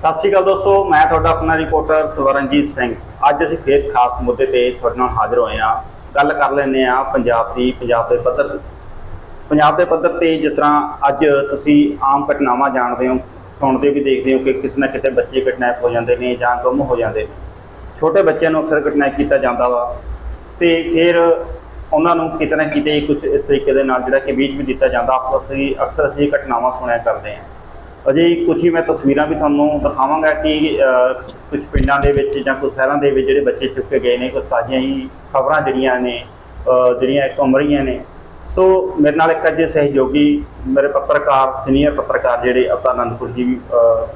ਸਤਿ ਸ਼੍ਰੀ ਅਕਾਲ ਦੋਸਤੋ, ਮੈਂ ਤੁਹਾਡਾ ਆਪਣਾ ਰਿਪੋਰਟਰ ਸਵਰਨਜੀਤ ਸਿੰਘ। ਅੱਜ ਅਸੀਂ ਫੇਰ ਖਾਸ ਮੁੱਦੇ ਤੇ ਤੁਹਾਡੇ ਨਾਲ ਹਾਜ਼ਰ ਹੋਏ ਹਾਂ। ਗੱਲ ਕਰ ਲੈਂਦੇ ਹਾਂ ਪੰਜਾਬ ਦੀ, ਪੰਜਾਬ ਦੇ ਪੱਧਰ ਦੀ। ਪੰਜਾਬ ਦੇ ਪੱਧਰ ਤੇ ਜਿਸ ਤਰ੍ਹਾਂ ਅੱਜ ਤੁਸੀਂ ਆਮ ਘਟਨਾਵਾਂ ਜਾਣਦੇ ਹੋ, ਸੁਣਦੇ ਵੀ ਦੇਖਦੇ ਹੋ ਕਿ ਕਿਸੇ ਨਾ ਕਿਤੇ ਬੱਚੇ ਕਿਡਨੈਪ ਹੋ ਜਾਂਦੇ ਨੇ ਜਾਂ ਗੁੰਮ ਹੋ ਜਾਂਦੇ ਨੇ। ਛੋਟੇ ਬੱਚਿਆਂ ਨੂੰ ਅਕਸਰ ਕਿਡਨੈਪ ਕੀਤਾ ਜਾਂਦਾ ਵਾ। ਤੇ ਫਿਰ ਉਹਨਾਂ ਨੂੰ ਕਿਤੇ ਨਾ ਕਿਤੇ ਕੁਝ ਇਸ ਤਰੀਕੇ ਦੇ ਨਾਲ ਜਿਹੜਾ ਕਿ ਬੀਚ ਵੀ ਦਿੱਤਾ ਜਾਂਦਾ। ਅਕਸਰ ਅਸੀਂ ਅਕਸਰ ਅਸੀਂ ਘਟਨਾਵਾਂ ਸੁਣਿਆ ਕਰਦੇ ਹਾਂ। ਅਜੇ ਕੁਝ ਹੀ ਮੈਂ ਤਸਵੀਰਾਂ ਵੀ ਤੁਹਾਨੂੰ ਦਿਖਾਵਾਂਗਾ ਕਿ ਅ, ਕੁਝ ਪਿੰਡਾਂ ਦੇ ਵਿੱਚ ਜਾਂ ਕੁਝ ਸ਼ਹਿਰਾਂ ਦੇ ਵਿੱਚ ਜਿਹੜੇ ਬੱਚੇ ਚੁੱਕੇ ਗਏ ਨੇ ਕੁਝ ਤਾਜ਼ੀਆਂ ਹੀ ਖਬਰਾਂ ਜਿਹੜੀਆਂ ਨੇ ਜਿਹੜੀਆਂ ਘੁੰਮ ਰਹੀਆਂ ਨੇ। ਸੋ ਮੇਰੇ ਨਾਲ ਇੱਕ ਅਜੇ ਸਹਿਯੋਗੀ ਮੇਰੇ ਪੱਤਰਕਾਰ ਸੀਨੀਅਰ ਪੱਤਰਕਾਰ ਜਿਹੜੇ ਅਵਤਾਰ ਅਨੰਦਪੁਰ ਜੀ ਵੀ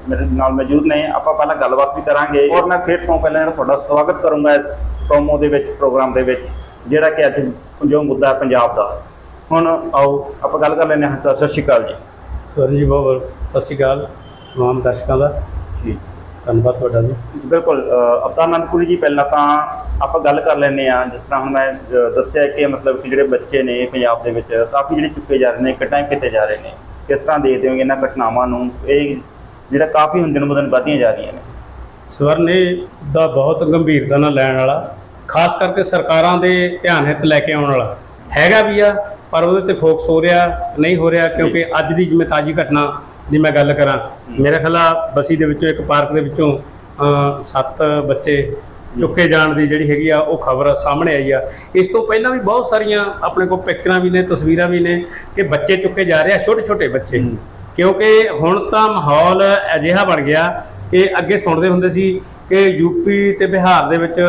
ਮੇਰੇ ਨਾਲ ਮੌਜੂਦ ਨੇ। ਆਪਾਂ ਪਹਿਲਾਂ ਗੱਲਬਾਤ ਵੀ ਕਰਾਂਗੇ ਔਰ ਮੈਂ ਫਿਰ ਤੋਂ ਪਹਿਲਾਂ ਜਿਹੜਾ ਤੁਹਾਡਾ ਸਵਾਗਤ ਕਰੂੰਗਾ ਇਸ ਪ੍ਰੋਮੋ ਦੇ ਵਿੱਚ ਪ੍ਰੋਗਰਾਮ ਦੇ ਵਿੱਚ ਜਿਹੜਾ ਕਿ ਅੱਜ ਜੋ ਮੁੱਦਾ ਹੈ ਪੰਜਾਬ ਦਾ। ਹੁਣ ਆਓ ਆਪਾਂ ਗੱਲ ਕਰ ਲੈਂਦੇ ਹਾਂ। ਸਰ ਸਤਿ ਸ਼੍ਰੀ ਅਕਾਲ ਜੀ। ਸਵਰਨ ਜੀ ਬਹੁਤ ਬਹੁਤ ਸਤਿ ਸ਼੍ਰੀ ਅਕਾਲ ਤਮਾਮ ਦਰਸ਼ਕਾਂ ਦਾ। ਜੀ। ਧੰਨਵਾਦ ਤੁਹਾਡਾ ਜੀ। ਬਿਲਕੁਲ ਅਵਤਾਰ ਆਨੰਦਪੁਰੀ ਜੀ ਪਹਿਲਾਂ ਤਾਂ ਆਪਾਂ ਗੱਲ ਕਰ ਲੈਂਦੇ ਆ ਜਿਸ ਤਰ੍ਹਾਂ ਹੁਣ ਮੈਂ ਦੱਸਿਆ ਕਿ ਮਤਲਬ ਕਿ ਜਿਹੜੇ ਬੱਚੇ ਨੇ ਪੰਜਾਬ ਦੇ ਵਿੱਚ ਕਾਫੀ ਜਿਹੜੇ ਚੁੱਕੇ ਜਾ ਰਹੇ ਨੇ ਕਿਟਾਂ ਕੀਤੇ ਜਾ ਰਹੇ ਨੇ। ਕਿਸ ਤਰ੍ਹਾਂ ਦੇਖਦੇ ਹੋ ਇਹਨਾਂ ਘਟਨਾਵਾਂ ਨੂੰ? ਇਹ ਜਿਹੜਾ ਕਾਫੀ ਹੁਣ ਦਿਨ ਬ ਦਿਨ ਵਧਦੀਆਂ ਜਾ ਰਹੀਆਂ ਨੇ। ਸਵਰਨ ਇਹ ਦਾ ਬਹੁਤ ਗੰਭੀਰਤਾ ਨਾਲ ਲੈਣ ਵਾਲਾ ਖਾਸ ਕਰਕੇ ਸਰਕਾਰਾਂ ਦੇ ਧਿਆਨ ਹਿੱਤ ਲੈ ਕੇ ਆਉਣ ਵਾਲਾ ਹੈਗਾ ਵੀ ਆ ਪਰ ਉਹਦੇ ਤੇ ਫੋਕਸ ਹੋ ਰਿਹਾ ਨਹੀਂ ਹੋ ਰਿਹਾ ਕਿਉਂਕਿ ਅੱਜ ਦੀ ਜਿਵੇਂ ਤਾਜੀ ਘਟਨਾ ਦੀ ਮੈਂ ਗੱਲ ਕਰਾਂ। ਮੇਰੇ ਖਿਆਲ ਬਸੀ ਦੇ ਵਿੱਚੋਂ ਇੱਕ ਪਾਰਕ ਦੇ ਵਿੱਚੋਂ ਸੱਤ ਬੱਚੇ ਚੁੱਕੇ ਜਾਣ ਦੀ ਜਿਹੜੀ ਹੈਗੀ ਆ ਉਹ ਖਬਰ ਸਾਹਮਣੇ ਆਈ ਆ। ਇਸ ਤੋਂ ਪਹਿਲਾਂ ਵੀ ਬਹੁਤ ਸਾਰੀਆਂ ਆਪਣੇ ਕੋਲ ਪਿਕਚਰਾਂ ਵੀ ਨੇ ਤਸਵੀਰਾਂ ਵੀ ਨੇ ਕਿ ਬੱਚੇ ਚੁੱਕੇ ਜਾ ਰਹੇ ਆ ਛੋਟੇ ਛੋਟੇ ਬੱਚੇ। ਕਿਉਂਕਿ ਹੁਣ ਤਾਂ ਮਾਹੌਲ ਅਜਿਹਾ ਬਣ ਗਿਆ ਕਿ ਅੱਗੇ ਸੁਣਦੇ ਹੁੰਦੇ ਸੀ ਕਿ ਯੂਪੀ ਤੇ ਬਿਹਾਰ ਦੇ ਵਿੱਚ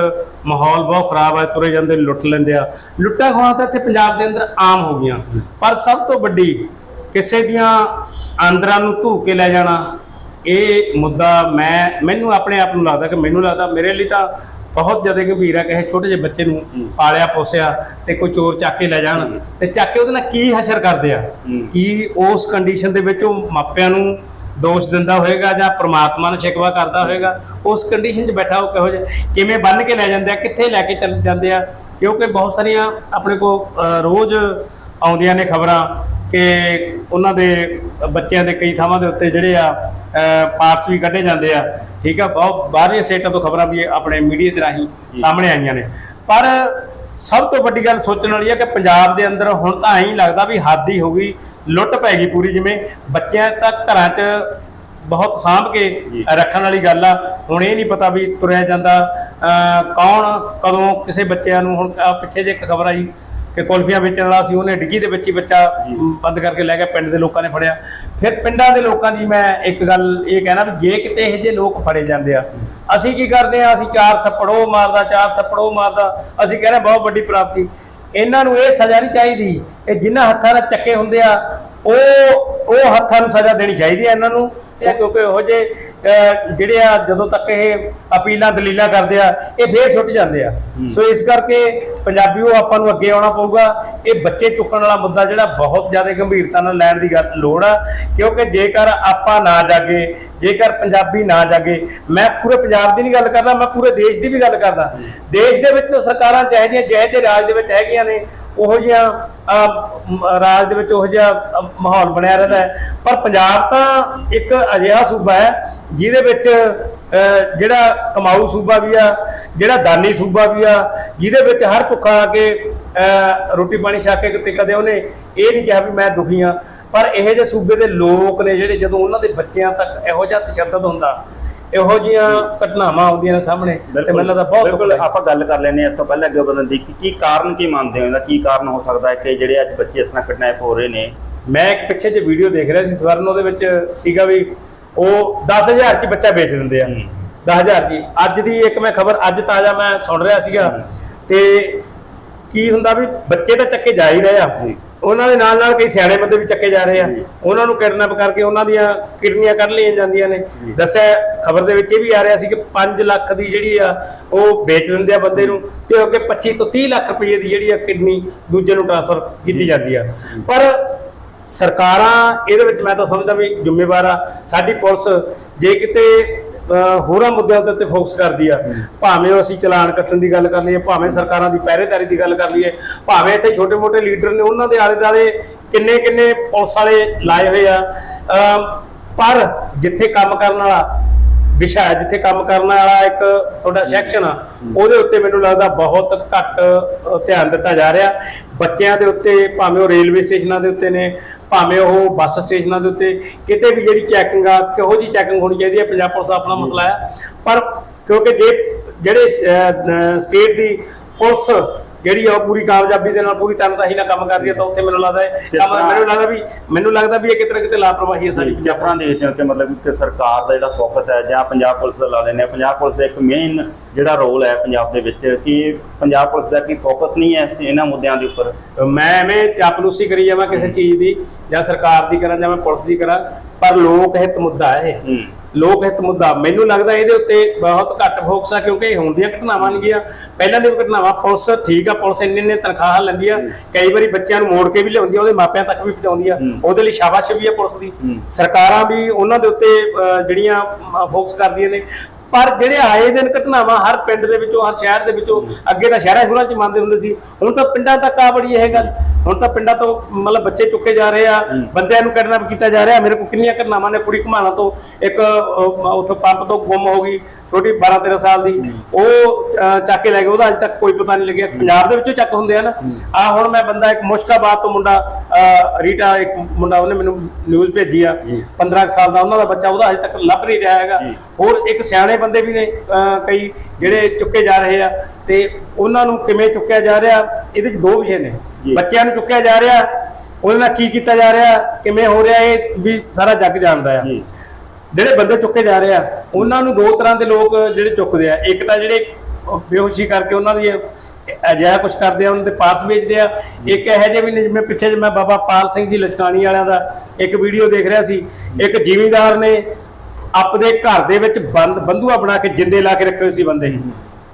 ਮਾਹੌਲ ਬਹੁਤ ਖਰਾਬ ਹੈ ਤੁਰੇ ਜਾਂਦੇ ਲੁੱਟ ਲੈਂਦੇ ਆ ਲੁੱਟਾਂ ਖੋਹਾਂ ਤਾਂ ਇੱਥੇ ਪੰਜਾਬ ਦੇ ਅੰਦਰ ਆਮ ਹੋ ਗਈਆਂ ਪਰ ਸਭ ਤੋਂ ਵੱਡੀ ਕਿਸੇ ਦੀਆਂ ਆਂਦਰਾਂ ਨੂੰ ਧੂ ਕੇ ਲੈ ਜਾਣਾ ਇਹ ਮੁੱਦਾ ਮੈਂ ਮੈਨੂੰ ਆਪਣੇ ਆਪ ਨੂੰ ਲੱਗਦਾ ਕਿ ਮੈਨੂੰ ਲੱਗਦਾ ਮੇਰੇ ਲਈ ਤਾਂ ਬਹੁਤ ਜ਼ਿਆਦਾ ਗੰਭੀਰ ਹੈ ਕਿ ਇਹ ਛੋਟੇ ਜਿਹੇ ਬੱਚੇ ਨੂੰ। ਪਾਲਿਆ ਪੋਸਿਆ ਤੇ ਕੋਈ ਚੋਰ ਚੱਕ ਕੇ ਲੈ ਜਾਣ। ਤੇ ਚੱਕ ਕੇ ਉਹਦੇ ਨਾਲ ਕੀ ਹਸ਼ਰ ਕਰਦੇ ਆ। ਕੀ ਉਸ ਕੰਡੀਸ਼ਨ ਦੇ ਵਿੱਚ ਉਹ ਮਾਪਿਆਂ ਨੂੰ ਦੋਸ਼ ਦਿੰਦਾ ਹੋਏਗਾ ਜਾਂ ਪ੍ਰਮਾਤਮਾ ਨੂੰ ਸ਼ਿਕਵਾ ਕਰਦਾ ਹੋਏਗਾ ਉਸ ਕੰਡੀਸ਼ਨ 'ਚ ਬੈਠਾ ਉਹ ਕਿਹੋ ਜਿਹਾ ਕਿਵੇਂ ਬੰਨ ਕੇ ਲੈ ਜਾਂਦੇ ਆ ਕਿੱਥੇ ਲੈ ਕੇ ਚੱਲ ਜਾਂਦੇ ਆ ਕਿਉਂਕਿ ਬਹੁਤ ਸਾਰੀਆਂ ਆਪਣੇ ਕੋ ਰੋਜ਼ ਆਉਂਦੀਆਂ ਨੇ ਖਬਰਾਂ ਕਿ ਉਹਨਾਂ ਦੇ ਬੱਚਿਆਂ ਦੇ ਕਈ ਥਾਵਾਂ ਦੇ ਉੱਤੇ ਜਿਹੜੇ ਆ ਪਾਰਟਸ ਵੀ ਕੱਢੇ ਜਾਂਦੇ ਆ ਠੀਕ ਆ ਬਹੁਤ ਬਾਹਰਲੇ ਸਟੇਟਾਂ ਤੋਂ ਖਬਰਾਂ ਵੀ ਆਪਣੇ ਮੀਡੀਆ ਦੇ ਰਾਹੀਂ ਸਾਹਮਣੇ ਆਈਆਂ ਨੇ। ਪਰ ਸਭ ਤੋਂ ਵੱਡੀ ਗੱਲ ਸੋਚਣ ਵਾਲੀ ਹੈ ਕਿ ਪੰਜਾਬ ਦੇ ਅੰਦਰ ਹੁਣ ਤਾਂ ਐਂ ਲੱਗਦਾ ਵੀ ਹੱਦ ਹੀ ਹੋ ਗਈ ਲੁੱਟ ਪੈ ਗਈ ਪੂਰੀ ਜਿਵੇਂ ਬੱਚਿਆਂ ਤੱਕ ਘਰਾਂ 'ਚ ਬਹੁਤ ਸਾਂਭ ਕੇ। ਰੱਖਣ ਵਾਲੀ ਗੱਲ ਆ ਹੁਣ ਇਹ ਨਹੀਂ ਪਤਾ ਵੀ ਤੁਰਿਆ ਜਾਂਦਾ ਕੌਣ ਕਦੋਂ ਕਿਸੇ ਬੱਚਿਆਂ ਨੂੰ ਹੁਣ ਪਿੱਛੇ ਜੇ ਇੱਕ ਖਬਰ ਆਈ ਕਿ ਕੁਲਫੀਆਂ ਵੇਚਣ ਵਾਲਾ ਸੀ, ਉਹਨੇ ਡਿੱਗੀ ਦੇ ਵਿੱਚ ਹੀ ਬੱਚਾ ਬੰਦ ਕਰਕੇ ਲੈ ਗਿਆ ਪਿੰਡ ਦੇ ਲੋਕਾਂ ਨੇ ਫੜਿਆ। ਫਿਰ ਪਿੰਡਾਂ ਦੇ ਲੋਕਾਂ ਦੀ ਮੈਂ ਇੱਕ ਗੱਲ ਇਹ ਕਹਿਣਾ ਵੀ ਜੇ ਕਿਤੇ ਇਹੋ ਜਿਹੇ ਲੋਕ ਫੜੇ ਜਾਂਦੇ ਆ, ਅਸੀਂ ਕੀ ਕਰਦੇ ਆ, ਅਸੀਂ ਚਾਰ ਥੱਪੜੋ ਮਾਰਦਾ, ਚਾਰ ਥੱਪੜੋ ਮਾਰਦਾ, ਅਸੀਂ ਕਹਿੰਦੇ ਬਹੁਤ ਵੱਡੀ ਪ੍ਰਾਪਤੀ। ਇਹਨਾਂ ਨੂੰ ਇਹ ਸਜ਼ਾ ਨਹੀਂ ਚਾਹੀਦੀ, ਇਹ ਜਿਨ੍ਹਾਂ ਹੱਥਾਂ ਨਾਲ ਚੱਕੇ ਹੁੰਦੇ ਆ, ਉਹ ਉਹ ਹੱਥਾਂ ਨੂੰ ਸਜ਼ਾ ਦੇਣੀ ਚਾਹੀਦੀ ਹੈ ਇਹਨਾਂ ਨੂੰ। ਇਹ ਕਿਉਂਕਿ ਉਹ ਜੇ ਜਿਹੜੇ ਆ ਜਦੋਂ ਤੱਕ ਇਹ ਅਪੀਲਾਂ ਦਲੀਲਾਂ ਕਰਦੇ ਆ ਇਹ ਫੇਰ ਛੁੱਟ ਜਾਂਦੇ ਆ। ਸੋ ਇਸ ਕਰਕੇ ਪੰਜਾਬੀਓ ਆਪਾਂ ਨੂੰ ਅੱਗੇ ਆਉਣਾ ਪਊਗਾ। ਇਹ ਬੱਚੇ ਚੁੱਕਣ ਵਾਲਾ ਮੁੱਦਾ ਜਿਹੜਾ ਬਹੁਤ ਜ਼ਿਆਦਾ ਗੰਭੀਰਤਾ ਨਾਲ ਲੈਣ ਦੀ ਗੱਲ ਲੋੜ ਆ। ਕਿਉਂਕਿ ਜੇਕਰ ਆਪਾਂ ਨਾ ਜਾਗੇ ਜੇਕਰ ਪੰਜਾਬੀ ਨਾ ਜਾਗੇ ਮੈਂ ਪੂਰੇ ਪੰਜਾਬ ਦੀ ਨਹੀਂ ਗੱਲ ਕਰਦਾ ਮੈਂ ਪੂਰੇ ਦੇਸ਼ ਦੀ ਵੀ ਗੱਲ ਕਰਦਾ। ਦੇਸ਼ ਦੇ ਵਿੱਚ ਤਾਂ ਸਰਕਾਰਾਂ ਜਿਹੀਆਂ ਜਿਹੇ ਜਿਹੇ ਰਾਜ ਦੇ ਵਿੱਚ ਹੈਗੀਆਂ ਨੇ ਉਹੋ ਜਿਹਾ ਰਾਜ ਦੇ ਵਿੱਚ ਉਹੋ ਜਿਹਾ ਮਾਹੌਲ ਬਣਿਆ ਰਹਿੰਦਾ ਹੈ। ਪਰ ਪੰਜਾਬ ਤਾਂ ਇੱਕ ਅਜਿਹਾ ਸੂਬਾ ਹੈ, ਜਿਹਦੇ ਵਿੱਚ ਜਿਹੜਾ ਕਮਾਊ ਸੂਬਾ ਵੀ ਆ, ਜਿਹੜਾ ਦਾਨੀ ਸੂਬਾ ਵੀ ਆ, ਜਿਹਦੇ ਵਿੱਚ ਹਰ ਭੁੱਖਾ ਆ ਕੇ ਰੋਟੀ ਪਾਣੀ ਛਾ ਕੇ ਕਿਤੇ ਕਦੇ ਉਹਨੇ ਇਹ ਨਹੀਂ ਕਿਹਾ ਵੀ ਮੈਂ ਦੁਖੀ ਆ ਪਰ ਇਹੋ ਜਿਹੇ ਸੂਬੇ ਦੇ ਲੋਕ ਨੇ ਜਿਹੜੇ ਜਦੋਂ ਉਹਨਾਂ ਦੇ ਬੱਚਿਆਂ ਤੱਕ ਇਹੋ ਜਿਹਾ ਤਸ਼ੱਦਦ ਹੁੰਦਾ ਇਹੋ ਜਿਹੀਆਂ ਘਟਨਾਵਾਂ ਆਉਂਦੀਆਂ ਨੇ ਸਾਹਮਣੇ ਤੇ ਮੈਨੂੰ ਲੱਗਦਾ ਬਹੁਤ ਬਿਲਕੁਲ। ਆਪਾਂ ਗੱਲ ਕਰ ਲੈਂਦੇ ਹਾਂ ਇਸ ਤੋਂ ਪਹਿਲਾਂ ਅੱਗੇ ਵਧਣ ਦੀ ਕਿ ਕਾਰਨ ਕੀ ਮੰਨਦੇ ਹੋ ਇਹਦਾ ਕੀ ਕਾਰਨ ਹੋ ਸਕਦਾ ਹੈ ਕਿ ਜਿਹੜੇ ਅੱਜ ਬੱਚੇ ਇਸ ਤਰ੍ਹਾਂ ਕਿਡਨੈਪ ਹੋ ਰਹੇ ਨੇ ਮੈਂ ਇੱਕ ਪਿੱਛੇ ਜੇ ਵੀਡੀਓ ਦੇਖ ਰਿਹਾ ਸੀ ਸਵਰਨ ਉਹਦੇ ਵਿੱਚ ਸੀਗਾ ਵੀ ਉਹ 10000 ਚ ਬੱਚਾ ਵੇਚ ਦਿੰਦੇ ਆ ਹੂੰ। 10000 ਜੀ ਅੱਜ ਦੀ ਇੱਕ ਮੈਂ ਖਬਰ ਅੱਜ ਤਾਜ਼ਾ ਮੈਂ ਸੁਣ ਰਿਹਾ ਸੀਗਾ ਤੇ ਕੀ ਹੁੰਦਾ ਵੀ ਬੱਚੇ ਤਾਂ ਚੱਕੇ ਜਾ ਹੀ ਰਹੇ ਆ। ਉਹਨਾਂ ਦੇ ਨਾਲ ਨਾਲ ਕਈ ਸਿਆਣੇ ਬੰਦੇ ਵੀ ਚੱਕੇ ਜਾ ਰਹੇ ਆ। ਉਹਨਾਂ ਨੂੰ ਕਿਡਨੈਪ ਕਰਕੇ ਉਹਨਾਂ ਦੀਆਂ ਕਿਡਨੀਆਂ ਕੱਢ ਲਈਆਂ ਜਾਂਦੀਆਂ ਨੇ। ਦੱਸਿਆ ਖਬਰ ਦੇ ਵਿੱਚ ਇਹ ਵੀ ਆ ਰਿਹਾ ਸੀ ਕਿ 5 ਲੱਖ ਦੀ ਜਿਹੜੀ ਆ ਉਹ ਵੇਚ ਦਿੰਦੇ ਆ ਬੰਦੇ ਨੂੰ ਤੇ ਅੱਗੇ 25 ਤੋਂ 30 ਲੱਖ ਰੁਪਏ ਦੀ ਜਿਹੜੀ ਆ ਕਿਡਨੀ ਦੂਜੇ ਨੂੰ ਟ੍ਰਾਂਸਫਰ ਕੀਤੀ ਜਾਂਦੀ ਆ। ਪਰ ਸਰਕਾਰਾਂ ਇਹਦੇ ਵਿੱਚ ਮੈਂ ਤਾਂ ਸਮਝਦਾ ਵੀ ਜ਼ਿੰਮੇਵਾਰ ਆ। ਸਾਡੀ ਪੁਲਿਸ ਜੇ ਕਿਤੇ ਹੋਰਾਂ ਮੁੱਦਿਆਂ ਦੇ ਉੱਤੇ ਫੋਕਸ ਕਰਦੀ ਆ। ਭਾਵੇਂ ਉਹ ਅਸੀਂ ਚਲਾਨ ਕੱਟਣ ਦੀ ਗੱਲ ਕਰ ਲਈਏ, ਭਾਵੇਂ ਸਰਕਾਰਾਂ ਦੀ ਪਹਿਰੇਦਾਰੀ ਦੀ ਗੱਲ ਕਰ ਲਈਏ, ਭਾਵੇਂ ਇੱਥੇ ਛੋਟੇ-ਮੋਟੇ ਲੀਡਰ ਨੇ, ਉਹਨਾਂ ਦੇ ਆਲੇ-ਦਾਲੇ ਕਿੰਨੇ-ਕਿੰਨੇ ਪੁਲਿਸ ਵਾਲੇ ਲਾਏ ਹੋਏ ਆ। ਪਰ ਜਿੱਥੇ ਕੰਮ ਕਰਨ ਵਾਲਾ ਵਿਸ਼ਾ ਹੈ ਜਿੱਥੇ ਕੰਮ ਕਰਨ ਵਾਲਾ ਇੱਕ ਤੁਹਾਡਾ ਸੈਕਸ਼ਨ ਆ ਉਹਦੇ ਉੱਤੇ ਮੈਨੂੰ ਲੱਗਦਾ ਬਹੁਤ ਘੱਟ ਧਿਆਨ ਦਿੱਤਾ ਜਾ ਰਿਹਾ। ਬੱਚਿਆਂ ਦੇ ਉੱਤੇ ਭਾਵੇਂ ਉਹ ਰੇਲਵੇ ਸਟੇਸ਼ਨਾਂ ਦੇ ਉੱਤੇ ਨੇ ਭਾਵੇਂ ਉਹ ਬੱਸ ਸਟੇਸ਼ਨਾਂ ਦੇ ਉੱਤੇ ਕਿਤੇ ਵੀ ਜਿਹੜੀ ਚੈਕਿੰਗ ਆ ਕਿਹੋ ਜੀ ਚੈਕਿੰਗ ਹੋਣੀ ਚਾਹੀਦੀ ਹੈ ਪੰਜਾਬ ਪੁਲਿਸ ਦਾ ਆਪਣਾ ਮਸਲਾ ਹੈ। ਪਰ ਕਿਉਂਕਿ ਜੇ ਜਿਹੜੇ ਸਟੇਟ ਦੀ ਪੁਲਿਸ ਜਿਹੜੀ ਆ ਉਹ ਪੂਰੀ ਕਾਮਯਾਬੀ ਦੇ ਨਾਲ ਪੂਰੀ ਤਨਤਾਹੀ ਨਾਲ ਕੰਮ ਕਰਦੀ ਹੈ ਤਾਂ ਉੱਥੇ ਮੈਨੂੰ ਲੱਗਦਾ ਹੈ। ਕੰਮ ਮੈਨੂੰ ਲੱਗਦਾ ਵੀ ਮੈਨੂੰ ਲੱਗਦਾ ਵੀ ਇਹ ਕਿਤੇ ਨਾ ਕਿਤੇ ਲਾਪਰਵਾਹੀ ਹੈ ਸਾਡੀ। ਤਰ੍ਹਾਂ ਦੇਖਦੇ ਹੋ ਕਿ ਮਤਲਬ ਕਿ ਸਰਕਾਰ ਦਾ ਜਿਹੜਾ ਫੋਕਸ ਹੈ ਜਾਂ ਪੰਜਾਬ ਪੁਲਿਸ ਦਾ ਲਾ ਲੈਂਦੇ ਆ ਪੰਜਾਬ ਪੁਲਿਸ ਦਾ ਇੱਕ ਮੇਨ ਜਿਹੜਾ ਰੋਲ ਹੈ ਪੰਜਾਬ ਦੇ ਵਿੱਚ ਕਿ ਪੰਜਾਬ ਪੁਲਿਸ ਦਾ ਕੀ ਫੋਕਸ ਨਹੀਂ ਹੈ ਇਹਨਾਂ ਮੁੱਦਿਆਂ ਦੇ ਉੱਪਰ? ਮੈਂ ਐਵੇਂ ਚਾਪਲੂਸੀ ਕਰੀ ਜਾਵਾਂ ਕਿਸੇ ਚੀਜ਼ ਦੀ ਜਾਂ ਸਰਕਾਰ ਦੀ ਕਰਾਂ ਜਾਂ ਮੈਂ ਪੁਲਿਸ ਦੀ ਕਰਾਂ। ਪਰ ਲੋਕ ਹਿੱਤ ਮੁੱਦਾ ਹੈ। ਇਹ ਲੋਕ ਹਿੱਤ ਮੁੱਦਾ। ਮੈਨੂੰ ਲੱਗਦਾ ਇਹਦੇ ਉੱਤੇ ਬਹੁਤ ਘੱਟ ਫੋਕਸ ਆ ਕਿਉਂਕਿ ਇਹ ਹੁੰਦੀਆਂ ਘਟਨਾਵਾਂ ਨਹੀਂ ਗਿਆ। ਪਹਿਲਾਂ ਦੀਆਂ ਘਟਨਾਵਾਂ ਪੁਲਿਸ ਠੀਕ ਆ ਪੁਲਿਸ ਇੰਨੇ ਇੰਨੇ ਤਨਖਾਹਾਂ ਲੈਂਦੀ ਆ। ਕਈ ਵਾਰੀ ਬੱਚਿਆਂ ਨੂੰ ਮੋੜ ਕੇ ਵੀ ਲਿਆਉਂਦੀ ਆ ਉਹਦੇ ਮਾਪਿਆਂ ਤੱਕ ਵੀ ਪਹੁੰਚਾਉਂਦੀ ਆ। ਉਹਦੇ ਲਈ ਸ਼ਾਬਾਸ਼ ਵੀ ਆ ਪੁਲਿਸ ਦੀ। ਸਰਕਾਰਾਂ ਵੀ ਉਹਨਾਂ ਦੇ ਉੱਤੇ ਜਿਹੜੀਆਂ ਫੋਕਸ ਕਰਦੀਆਂ ਨੇ। ਪਰ ਜਿਹੜੇ ਆਏ ਦਿਨ ਘਟਨਾਵਾਂ ਹਰ ਪਿੰਡ ਦੇ ਵਿੱਚੋਂ ਹਰ ਸ਼ਹਿਰ ਦੇ ਵਿੱਚੋਂ ਅੱਗੇ ਤਾਂ ਸ਼ਹਿਰਾਂ ਸ਼ੁਰਾਂ ਚ ਮੰਨਦੇ ਹੁੰਦੇ ਸੀ ਹੁਣ ਤਾਂ ਪਿੰਡਾਂ ਤੱਕ ਆ ਬੜੀ ਇਹ ਗੱਲ। ਹੁਣ ਤਾਂ ਪਿੰਡਾਂ ਤੋਂ ਮਤਲਬ ਬੱਚੇ ਚੁੱਕੇ ਜਾ ਰਹੇ ਆ ਬੰਦਿਆਂ ਨੂੰ ਕਿਡਨੈਪ ਕੀਤਾ ਜਾ ਰਿਹਾ। ਮੇਰੇ ਕੋਲ ਕਿੰਨੀਆਂ ਘਟਨਾਵਾਂ ਨੇ ਕੁੜੀ ਘਮਾਣਾ ਤੋਂ ਇੱਕ ਉੱਥੋਂ ਪੰਪ ਤੋਂ ਗੁੰਮ ਹੋ ਗਈ ਛੋਟੀ 12 13 ਸਾਲ ਦੀ। ਉਹ ਚੱਕ ਕੇ ਲੈ ਗਏ ਉਹਦਾ ਅਜੇ ਤੱਕ ਕੋਈ ਪਤਾ ਨਹੀਂ ਲੱਗਿਆ। ਪੰਜਾਬ ਦੇ ਵਿੱਚੋਂ ਚੱਕ ਹੁੰਦੇ ਆ ਨਾ। ਆ ਹੁਣ ਮੈਂ ਬੰਦਾ ਇੱਕ ਮੁਸ਼ਕਾਬਾਦ ਤੋਂ ਮੁੰਡਾ ਰੀਟਾ ਇੱਕ ਮੁੰਡਾ ਉਹਨੇ ਮੈਨੂੰ ਨਿਊਜ਼ ਭੇਜੀ ਆ। 15 ਕੁ ਸਾਲ ਦਾ ਉਹਨਾਂ ਦਾ ਬੱਚਾ ਉਹਦਾ ਅਜੇ ਤੱਕ ਲੱਭ ਨਹੀਂ ਰਿਹਾ ਹੈਗਾ। ਹੋਰ ਇੱਕ ਸਿਆਣੇ ਬੰਦੇ ਵੀ ਨੇ ਕਈ ਜਿਹੜੇ ਚੁੱਕੇ ਜਾ ਰਹੇ ਆ ਤੇ ਉਹਨਾਂ ਨੂੰ ਕਿਵੇਂ ਚੁੱਕਿਆ ਜਾ ਰਿਹਾ ਇਹਦੇ ਵਿੱਚ ਦੋ ਵਿਸ਼ੇ ਨੇ। ਬੱਚਿਆਂ ਨੂੰ ਚੁੱਕਿਆ ਜਾ ਰਿਹਾ ਉਹਦੇ ਨਾਲ ਕੀ ਕੀਤਾ ਜਾ ਰਿਹਾ ਕਿਵੇਂ ਹੋ ਰਿਹਾ ਇਹ ਵੀ ਸਾਰਾ ਜੱਗ ਜਾਣਦਾ ਆ। ਜਿਹੜੇ ਬੰਦੇ ਚੁੱਕੇ ਜਾ ਰਹੇ ਆ ਉਹਨਾਂ ਨੂੰ ਦੋ ਤਰ੍ਹਾਂ ਦੇ ਲੋਕ ਜਿਹੜੇ ਚੁੱਕਦੇ ਆ। ਇੱਕ ਤਾਂ ਜਿਹੜੇ ਬੇਹੋਸ਼ੀ ਕਰਕੇ ਉਹਨਾਂ ਦੀ ਅਜਿਹਾ ਕੁਝ ਕਰਦੇ ਆ ਉਹਨਾਂ ਦੇ ਪਾਸ ਵੇਚਦੇ ਆ। ਇੱਕ ਇਹੋ ਜਿਹੇ ਵੀ ਨੇ ਜਿਵੇਂ ਪਿੱਛੇ ਜੇ ਮੈਂ ਬਾਬਾ ਪਾਲ ਸਿੰਘ ਜੀ ਲਚਕਾਣੀ ਵਾਲਿਆਂ ਦਾ ਇੱਕ ਵੀਡੀਓ ਦੇਖ ਰਿਹਾ ਸੀ। ਇੱਕ ਜ਼ਿਮੀਂਦਾਰ ਨੇ ਆਪਦੇ ਘਰ ਦੇ ਵਿੱਚ ਬੰਦ ਬੰਦੂਆ ਬਣਾ ਕੇ ਜਿੰਦੇ ਲਾ ਕੇ ਰੱਖੇ ਹੋਏ ਸੀ ਬੰਦੇ।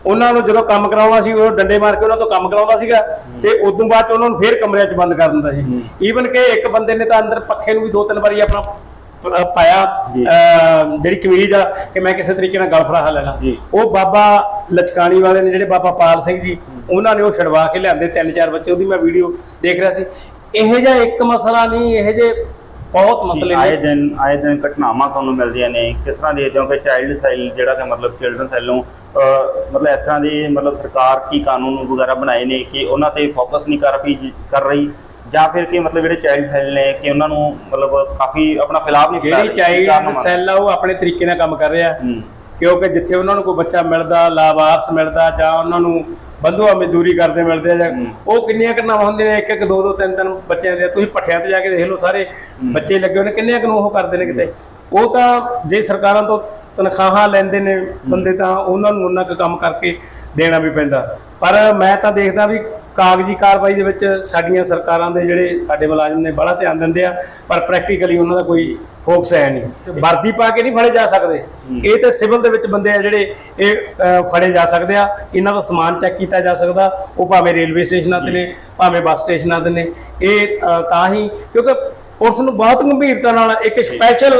ਉਹਨਾਂ ਨੂੰ ਜਦੋਂ ਕੰਮ ਕਰਾਉਣਾ ਸੀ ਉਹ ਡੰਡੇ ਮਾਰ ਕੇ ਉਹਨਾਂ ਤੋਂ ਕੰਮ ਕਰਾਉਂਦਾ ਸੀਗਾ ਤੇ ਉਦੋਂ ਬਾਅਦ 'ਚ ਉਹਨਾਂ ਨੂੰ ਫੇਰ ਕਮਰਿਆਂ 'ਚ ਬੰਦ ਕਰ ਦਿੰਦਾ ਸੀ। ਈਵਨ ਕਿ ਇੱਕ ਬੰਦੇ ਨੇ ਤਾਂ ਅੰਦਰ ਪੱਖੇ ਨੂੰ ਵੀ ਦੋ ਤਿੰਨ ਵਾਰੀ ਆਪਣਾ ਪਾਇਆ ਜਿਹੜੀ ਕਮੀਜ਼ ਆ ਕਿ ਮੈਂ ਕਿਸੇ ਤਰੀਕੇ ਨਾਲ ਗਲ ਫੜਾ ਲੈਣਾ। ਉਹ ਬਾਬਾ ਲਚਕਾਣੀ ਵਾਲੇ ਨੇ ਜਿਹੜੇ ਬਾਬਾ ਪਾਲ ਸਿੰਘ ਜੀ ਉਹਨਾਂ ਨੇ ਉਹ ਛਡਵਾ ਕੇ ਲਿਆਂਦੇ ਤਿੰਨ ਚਾਰ ਬੱਚੇ ਉਹਦੀ ਮੈਂ ਵੀਡੀਓ ਦੇਖ ਰਿਹਾ ਸੀ। ਇਹੋ ਜਿਹਾ ਇੱਕ ਮਸਲਾ ਨਹੀਂ ਇਹੋ ਜਿਹੇ ਬਹੁਤ ਮਸਲੇ ਆਏ ਨੇ ਦਿਨ ਆਏ ਦਿਨ ਘਟਨਾਵਾਂ ਤੁਹਾਨੂੰ ਮਿਲਦੀਆਂ ਨੇ ਕਿਸ ਤਰ੍ਹਾਂ ਦੇਖਦੇ ਹੋ ਕਿ ਚਾਈਲਡ ਸੈੱਲ ਜਿਹੜਾ ਕਿ ਮਤਲਬ ਚਿਲਡਰਨ ਸੈੱਲ ਨੂੰ ਮਤਲਬ ਇਸ ਤਰ੍ਹਾਂ ਦੀ ਮਤਲਬ ਸਰਕਾਰ ਕੀ ਕਾਨੂੰਨ ਵਗੈਰਾ ਬਣਾਏ ਨੇ ਕਿ ਉਹਨਾਂ ਤੇ ਫੋਕਸ ਨਹੀਂ ਕਰ ਰਹੀ ਕਰ ਰਹੀ? ਜਾਂ ਫਿਰ ਕਿ ਮਤਲਬ ਜਿਹੜੇ ਚਾਈਲਡ ਸੈੱਲ ਨੇ ਕਿ ਉਹਨਾਂ ਨੂੰ ਮਤਲਬ ਕਾਫੀ ਆਪਣਾ ਫਿਲਾਫ ਨਹੀਂ ਜਿਹੜੀ ਚਾਈਲਡ ਸੈੱਲ ਆ ਉਹ ਆਪਣੇ ਤਰੀਕੇ ਨਾਲ ਕੰਮ ਕਰ ਰਿਹਾ। ਕਿਉਂਕਿ ਜਿੱਥੇ ਉਹਨਾਂ ਨੂੰ ਕੋਈ ਬੱਚਾ ਮਿਲਦਾ ਲਾਵਾਰਸ ਮਿਲਦਾ ਜਾਂ ਉਹਨਾਂ ਨੂੰ ਬੰਧੂਆ ਮਜ਼ਦੂਰੀ ਕਰਦੇ ਮਿਲਦੇ ਆ ਜਾਂ। ਉਹ ਕਿੰਨੀਆਂ ਘਟਨਾਵਾਂ ਹੁੰਦੀਆਂ ਨੇ? ਇੱਕ ਇੱਕ ਦੋ ਦੋ ਤਿੰਨ ਤਿੰਨ ਬੱਚਿਆਂ ਦੇ ਤੁਸੀਂ ਪੱਠਿਆਂ ਤੇ ਜਾ ਕੇ ਦੇਖ ਲਓ ਸਾਰੇ ਬੱਚੇ ਲੱਗੇ ਹੋਏ ਨੇ। ਕਿੰਨਿਆਂ ਕੁ ਨੂੰ ਉਹ ਕਰਦੇ ਨੇ ਕਿਤੇ? ਉਹ ਤਾਂ ਜੇ ਸਰਕਾਰਾਂ ਤੋਂ ਤਨਖਾਹਾਂ ਲੈਂਦੇ ਨੇ ਬੰਦੇ ਤਾਂ ਉਹਨਾਂ ਨੂੰ ਉਹਨਾਂ ਕੁ ਕੰਮ ਕਰਕੇ ਦੇਣਾ ਵੀ ਪੈਂਦਾ। ਪਰ ਮੈਂ ਤਾਂ ਦੇਖਦਾ ਵੀ ਕਾਗਜ਼ੀ ਕਾਰਵਾਈ ਦੇ ਵਿੱਚ ਸਾਡੀਆਂ ਸਰਕਾਰਾਂ ਦੇ ਜਿਹੜੇ ਸਾਡੇ ਮੁਲਾਜ਼ਮ ਨੇ ਬੜਾ ਧਿਆਨ ਦਿੰਦੇ ਆ ਪਰ ਪ੍ਰੈਕਟੀਕਲੀ ਉਹਨਾਂ ਦਾ ਕੋਈ ਫੋਕਸ ਹੈ ਨਹੀਂ। ਵਰਦੀ ਪਾ ਕੇ ਨਹੀਂ ਫੜੇ ਜਾ ਸਕਦੇ। ਇਹ ਤਾਂ ਸਿਵਲ ਦੇ ਵਿੱਚ ਬੰਦੇ ਆ ਜਿਹੜੇ ਇਹ ਫੜੇ ਜਾ ਸਕਦੇ ਆ। ਇਹਨਾਂ ਦਾ ਸਮਾਨ ਚੈੱਕ ਕੀਤਾ ਜਾ ਸਕਦਾ। ਉਹ ਭਾਵੇਂ ਰੇਲਵੇ ਸਟੇਸ਼ਨਾਂ ਤੇ ਨੇ ਭਾਵੇਂ ਬੱਸ ਸਟੇਸ਼ਨਾਂ ਤੇ ਨੇ। ਇਹ ਤਾਂ ਹੀ ਕਿਉਂਕਿ ਪੁਲਿਸ ਨੂੰ ਬਹੁਤ ਗੰਭੀਰਤਾ ਨਾਲ ਇੱਕ ਸਪੈਸ਼ਲ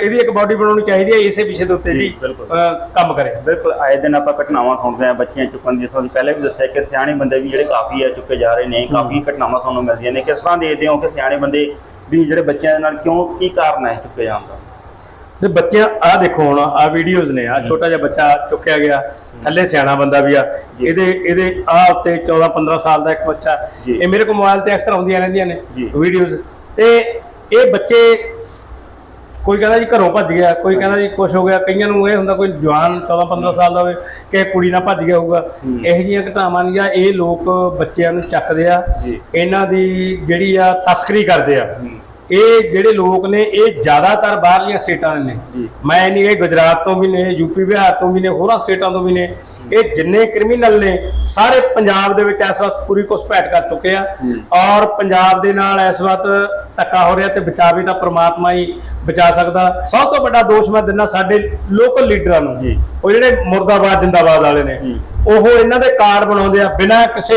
ਇਹਦੀ ਇੱਕ ਬਾਡੀ ਬਣਾਉਣੀ ਚਾਹੀਦੀ ਹੈ ਇਸੇ ਵਿਸ਼ੇ ਦੇ ਉੱਤੇ ਜੀ, ਕੰਮ ਕਰੇ। ਬਿਲਕੁਲ ਆਏ ਦਿਨ ਆਪਾਂ ਘਟਨਾਵਾਂ ਸੁਣਦੇ ਹਾਂ ਬੱਚੀਆਂ ਚੁੱਕਣ ਦੀ ਤਰ੍ਹਾਂ ਪਹਿਲੇ ਵੀ ਦੱਸਿਆ ਕਿ ਸਿਆਣੇ ਬੰਦੇ ਵੀ ਜਿਹੜੇ ਕਾਫੀ ਆ ਚੁੱਕੇ ਜਾ ਰਹੇ ਨੇ ਕਾਫੀ ਘਟਨਾਵਾਂ ਸਾਨੂੰ ਮਿਲਦੀਆਂ ਨੇ ਕਿਸ ਤਰ੍ਹਾਂ ਦੇਖਦੇ ਹੋ ਕਿ ਸਿਆਣੇ ਬੰਦੇ ਵੀ ਜਿਹੜੇ ਬੱਚਿਆਂ ਦੇ ਨਾਲ ਕਿਉਂ ਕੀ ਕਾਰਨ ਹੈ ਚੁੱਕੇ ਜਾਣ ਦਾ? ਤੇ ਬੱਚਿਆਂ ਆ ਦੇਖੋ ਹੁਣ ਆ ਵੀਡੀਓਜ਼ ਨੇ ਆ ਛੋਟਾ ਜਿਹਾ ਬੱਚਾ ਚੁੱਕਿਆ ਗਿਆ ਥੱਲੇ ਸਿਆਣਾ ਬੰਦਾ ਵੀ ਆ। ਇਹਦੇ ਇਹਦੇ ਆ ਉੱਤੇ 14 15 ਸਾਲ ਦਾ ਇੱਕ ਬੱਚਾ। ਇਹ ਮੇਰੇ ਕੋਲ ਮੋਬਾਈਲ ਤੇ ਅਕਸਰ ਆਉਂਦੀਆਂ ਰਹਿੰਦੀਆਂ ਨੇ। ਵੀਡੀਓਜ਼ ਤੇ ਇਹ ਬੱਚੇ ਕੋਈ ਕਹਿੰਦਾ ਜੀ ਘਰੋਂ ਭੱਜ ਗਿਆ ਕੋਈ ਕਹਿੰਦਾ ਜੀ ਕੁਝ ਹੋ ਗਿਆ ਕਈਆਂ ਨੂੰ ਇਹ ਹੁੰਦਾ ਕੋਈ ਜਵਾਨ 14 15 ਸਾਲ ਦਾ ਹੋਵੇ ਕਿ ਕੁੜੀ ਨਾਲ ਭੱਜ ਗਿਆ ਹੋਊਗਾ। ਇਹੋ ਜਿਹੀਆਂ ਘਟਨਾਵਾਂ ਦੀਆਂ ਇਹ ਲੋਕ ਬੱਚਿਆਂ ਨੂੰ ਚੱਕਦੇ ਆ। ਇਹਨਾਂ ਦੀ ਜਿਹੜੀ ਆ ਤਸਕਰੀ ਕਰਦੇ ਆ ਇਹ ਜਿਹੜੇ ਲੋਕ ਨੇ ਇਹ ਜ਼ਿਆਦਾਤਰ ਬਾਹਰਲੀਆਂ ਸਟੇਟਾਂ ਦੇ ਨੇ। ਮੈਂ ਨਹੀਂ ਇਹ ਗੁਜਰਾਤ ਤੋਂ ਵੀ ਨੇ ਯੂਪੀ ਬਿਹਾਰ ਤੋਂ ਵੀ ਨੇ ਹੋਰਾਂ ਸਟੇਟਾਂ ਤੋਂ ਵੀ ਨੇ ਇਹ ਜਿੰਨੇ ਕ੍ਰਿਮੀਨਲ ਨੇ ਸਾਰੇ ਪੰਜਾਬ ਦੇ ਵਿੱਚ ਇਸ ਵਕਤ ਪੂਰੀ ਘੁਸਪੈਠ ਕਰ ਚੁੱਕੇ ਆ ਔਰ ਪੰਜਾਬ ਦੇ ਨਾਲ ਇਸ ਵਕਤ ਧੱਕਾ ਹੋ ਰਿਹਾ ਤੇ ਬਚਾਵੇ ਤਾਂ ਪ੍ਰਮਾਤਮਾ ਹੀ ਬਚਾ ਸਕਦਾ ਸਭ ਤੋਂ ਵੱਡਾ ਦੋਸ਼ ਮੈਂ ਦਿੰਦਾ ਸਾਡੇ ਲੋਕਲ ਲੀਡਰਾਂ ਨੂੰ। ਉਹ ਜਿਹੜੇ ਮੁਰਦਾਬਾਦ ਜਿੰਦਾਬਾਦ ਵਾਲੇ ਨੇ। ਉਹ ਇਹਨਾਂ ਦੇ ਕਾਰਡ ਬਣਾਉਂਦੇ ਆ ਬਿਨਾਂ ਕਿਸੇ